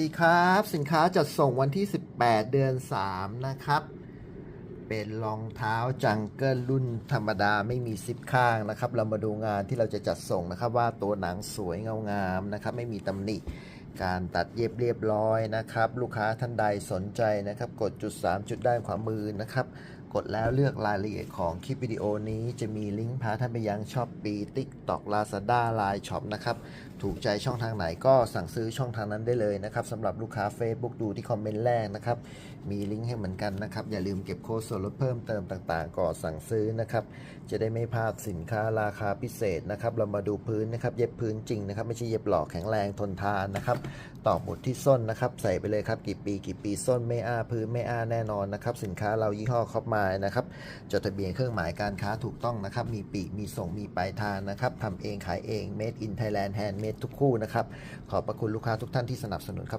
ดีครับ สินค้าจัดส่งวันที่ 18 เดือน 3 นะครับ เป็นรองเท้าจังเกิลรุ่นธรรมดาไม่มีซิปข้างนะครับ เรามาดูงานที่เราจะจัดส่งนะครับ ว่าตัวหนังสวยเงางามนะครับ ไม่มีตำหนิ การตัดเย็บเรียบร้อยนะครับ ลูกค้าท่านใดสนใจนะครับ กดจุด 3 จุดด้านขวามือนะครับ กดแล้วเลือกรายละเอียดของคลิปวิดีโอนี้จะมีลิงก์พาท่านไปยังช้อปปีติ๊กตอกลาซาด้าไลน์ช็อปนะครับ ถูกใจช่องทางไหนก็สั่งซื้อช่องทางนั้นได้เลยนะครับสำหรับลูกค้า Facebook ดูที่คอมเมนต์แรกนะครับ มีลิงก์ให้เหมือนกันนะครับ อย่าลืมเก็บโค้ดส่วนลดเพิ่มเติมต่างๆ ก่อนสั่งซื้อนะครับ จะได้ไม่พลาดสินค้าราคาพิเศษนะครับ เรามาดูพื้นนะครับ เย็บพื้นจริงนะครับ ไม่ใช่เย็บหลอกแข็งแรงทนทานนะครับตอกหมุดที่ส้นนะครับ ใส่ไปเลยครับ กี่ปีกี่ปีส้นไม่อ้าพื้นไม่อ้าแน่นอนนะครับ สินค้าเรายี่ห้อคอปมายนะครับ จดทะเบียนเครื่องหมายการค้าถูกต้องนะครับ มีปีกมีส่งมีปลายทางนะครับทำเองขายเอง made in Thailand handmade ทุกคู่นะครับ ขอบพระคุณลูกค้าทุกท่านที่สนับสนุนครับ